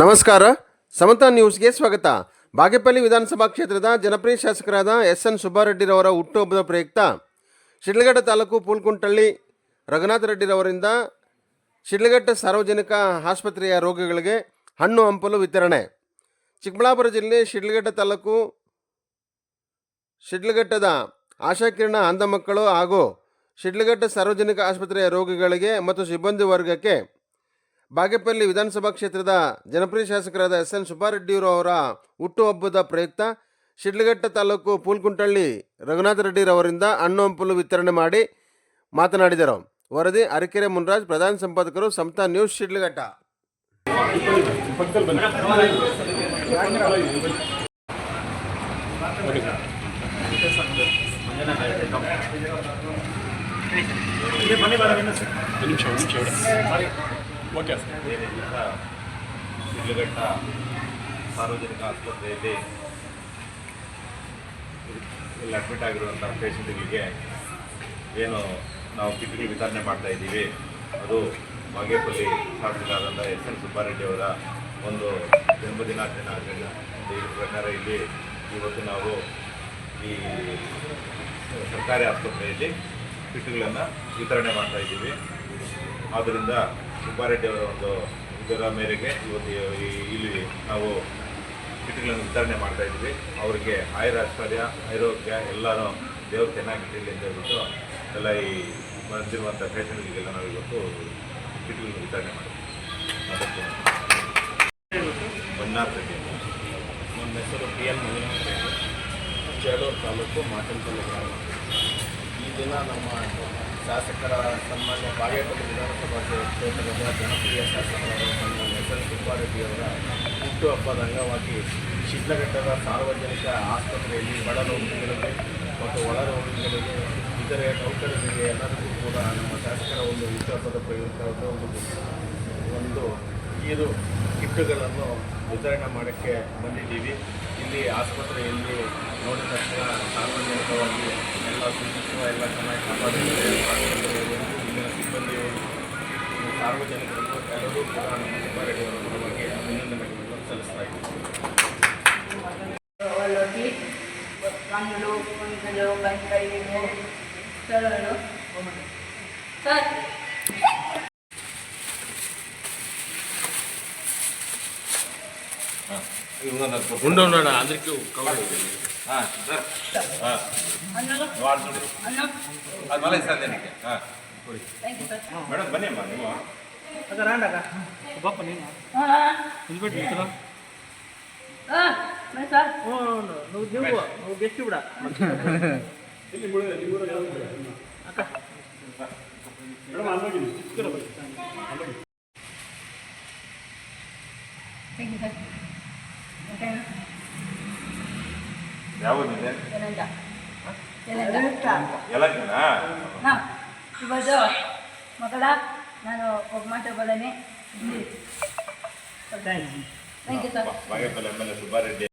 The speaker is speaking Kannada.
ನಮಸ್ಕಾರ. ಸಮತಾ ನ್ಯೂಸ್ಗೆ ಸ್ವಾಗತ. ಬಾಗೇಪಲ್ಲಿ ವಿಧಾನಸಭಾ ಕ್ಷೇತ್ರದ ಜನಪ್ರಿಯ ಶಾಸಕರಾದ ಎಸ್ ಎನ್ ಸುಬ್ಬಾರೆಡ್ಡಿರವರ ಹುಟ್ಟುಹಬ್ಬದ ಪ್ರಯುಕ್ತ ಶಿಡ್ಲಘಟ್ಟ ತಾಲೂಕು ಪೂಲ್ಕುಂಟಳ್ಳಿ ರಘುನಾಥ ರೆಡ್ಡಿರವರಿಂದ ಶಿಡ್ಲಘಟ್ಟ ಸಾರ್ವಜನಿಕ ಆಸ್ಪತ್ರೆಯ ರೋಗಿಗಳಿಗೆ ಹಣ್ಣು ಹಂಪಲು ವಿತರಣೆ. ಚಿಕ್ಕಬಳ್ಳಾಪುರ ಜಿಲ್ಲೆ ಶಿಡ್ಲಘಟ್ಟ ತಾಲೂಕು ಶಿಡ್ಲಘಟ್ಟದ ಆಶಾಕಿರಣ ಅಂಧ ಮಕ್ಕಳು ಹಾಗೂ ಶಿಡ್ಲಘಟ್ಟ ಸಾರ್ವಜನಿಕ ಆಸ್ಪತ್ರೆಯ ರೋಗಿಗಳಿಗೆ ಮತ್ತು ಸಿಬ್ಬಂದಿ ವರ್ಗಕ್ಕೆ ಬಾಗೇಪಲ್ಲಿ ವಿಧಾನಸಭಾ ಕ್ಷೇತ್ರದ ಜನಪ್ರಿಯ ಶಾಸಕರಾದ ಎಸ್ ಎನ್ ಸುಬ್ಬಾರೆಡ್ಡಿಯವರು ಅವರ ಹುಟ್ಟುಹಬ್ಬದ ಪ್ರಯುಕ್ತ ಶಿಡ್ಲಘಟ್ಟ ತಾಲೂಕು ಪೂಲ್ಕುಂಟಳ್ಳಿ ರಘುನಾಥ ರೆಡ್ಡಿರವರಿಂದ ಹಣ್ಣು ಹಂಪಲು ವಿತರಣೆ ಮಾಡಿ ಮಾತನಾಡಿದರು. ವರದಿ ಅರಕೆರೆ ಮುನ್ರಾಜ್, ಪ್ರಧಾನ ಸಂಪಾದಕರು, ಸಮತಾ ನ್ಯೂಸ್, ಶಿಡ್ಲಘಟ್ಟ. ಶಿಡ್ಲಘಟ್ಟ ಸಾರ್ವಜನಿಕ ಆಸ್ಪತ್ರೆಯಲ್ಲಿ ಇಲ್ಲಿ ಅಡ್ಮಿಟ್ ಆಗಿರುವಂಥ ಪೇಷಂಟ್ಗಳಿಗೆ ಏನು ನಾವು ಕಿಟ್ಗಳು ವಿತರಣೆ ಮಾಡ್ತಾ ಇದ್ದೀವಿ. ಅದು ಬಾಗೇಪಲ್ಲಿ ಶಾಸಕರಾದಂಥ ಎಸ್ ಎನ್ ಸುಬ್ಬಾರೆಡ್ಡಿ ಅವರ ಒಂದು ಜನ್ಮದಿನಾಚರಣೆ ಆಚರಣೆ. ಇದ್ರ ಪ್ರಕಾರ ಇಲ್ಲಿ ಇವತ್ತು ನಾವು ಈ ಸರ್ಕಾರಿ ಆಸ್ಪತ್ರೆಯಲ್ಲಿ ಕಿಟ್ಗಳನ್ನು ವಿತರಣೆ ಮಾಡ್ತಾ ಇದ್ದೀವಿ. ಆದ್ದರಿಂದ ಸುಬ್ಬಾರೆಡ್ಡಿ ಅವರ ಒಂದು ಇದರ ಮೇರೆಗೆ ಇವತ್ತು ಇಲ್ಲಿ ನಾವು ಕಿಟ್ಗಳನ್ನು ವಿತರಣೆ ಮಾಡ್ತಾ ಇದ್ದೀವಿ. ಅವರಿಗೆ ಆಯುರ ಐಶ್ವರ್ಯ ಆರೋಗ್ಯ ಎಲ್ಲರೂ ದೇವ್ರು ಚೆನ್ನಾಗಿಟ್ಟಿರಲಿ ಅಂತ ಹೇಳ್ಬಿಟ್ಟು ಎಲ್ಲ ಈ ಬಂದಿರುವಂಥ ಪೇಷಂಟ್ಗಳಿಗೆಲ್ಲ ನಾವು ಇವತ್ತು ಕಿಟ್ಗಳನ್ನು ವಿತರಣೆ ಮಾಡ್ತೀವಿ ಮಂಜುನಾಥ್ ರೆಡ್ಡಿ ನಮ್ಮ ಹೆಸರು ಪಿ ಎಲ್ ಮಂಜುನಾಥ್ ರೆಡ್ಡಿ ತಾಲೂಕು ಮಾಟನ್ ಗ್ರಾಮ ಈ ದಿನ ನಮ್ಮ ಶಾಸಕರ ಸನ್ಮಾನ್ಯ ಬಾಗೇಪಲ್ಲಿ ವಿಧಾನಸಭಾ ಕ್ಷೇತ್ರದ ಜನಪ್ರಿಯ ಶಾಸಕರಾದ ಸನ್ಮಾನ್ಯ ಎಸ್ ಎಲ್ ಸುಬ್ಬಾರೆಡ್ಡಿಯವರ ಹುಟ್ಟುಹಬ್ಬದ ಅಂಗವಾಗಿ ಶಿಡ್ಲಘಟ್ಟದ ಸಾರ್ವಜನಿಕ ಆಸ್ಪತ್ರೆಯಲ್ಲಿ ಬಡ ರೋಗಿಗಳಿಗೆ ಮತ್ತು ಒಳ ರೋಗಿಗಳಿಗೆ ಇತರೆ ನೌಕರರಿಗೆ ಎಲ್ಲರಿಗೂ ಕೂಡ ನಮ್ಮ ಶಾಸಕರ ಒಂದು ಹುಟ್ಟುಹಬ್ಬದ ಪ್ರಯುಕ್ತ ಒಂದು ಒಂದು ಇದು ಕಿಟ್ಟುಗಳನ್ನು ವಿತರಣೆ ಮಾಡೋಕ್ಕೆ ಬಂದಿದ್ದೀವಿ. ಇಲ್ಲಿ ಆಸ್ಪತ್ರೆಯಲ್ಲಿ ನೋಡಿದ ತಕ್ಷಣ ಸಾರ್ವಜನಿಕವಾಗಿ ಎಲ್ಲ ಸೂಚಿಸುವ ಎಲ್ಲ ಚೆನ್ನಾಗಿ ಕಾಪಾಡಿದ್ದಾರೆ. ಇಲ್ಲಿನ ಸಿಬ್ಬಂದಿಯವರು ಸಾರ್ವಜನಿಕರು ಎಲ್ಲರೂ ಕೂಡ ನಮ್ಮ ಸುಬ್ಬಾರೆಡ್ಡಿಯವರ ಬಗ್ಗೆ ಅಭಿನಂದನೆಗಳನ್ನು ಸಲ್ಲಿಸ್ತಾ ಇದ್ದೀವಿ ಕಣ್ಣು ಕುಂಕಲು ಕೈಕೈಗಳು ಸರ್ ఉండు అందరికీ కవర్ అది మళ్ళీ సార్ దానికి మేడం బన్నీ అమ్మా నువ్వు అక్కడ రాండి అక్క బాప నేను నిలబెట్టి ఇక్కడ నువ్వు నువ్వు నువ్వు గెస్ట్ కూడా అక్క మేడం అందులో ಏನಂತ ಎಲ್ಲಕ್ಕಿನಾ ಹಾಂ ಇವತ್ತು ಮಗಳ ನಾನು ಒಬ್ಬ ಮಾತಾಡ್ಬೋದೇನೆ thank you sir Bagepalli M L A Subbareddy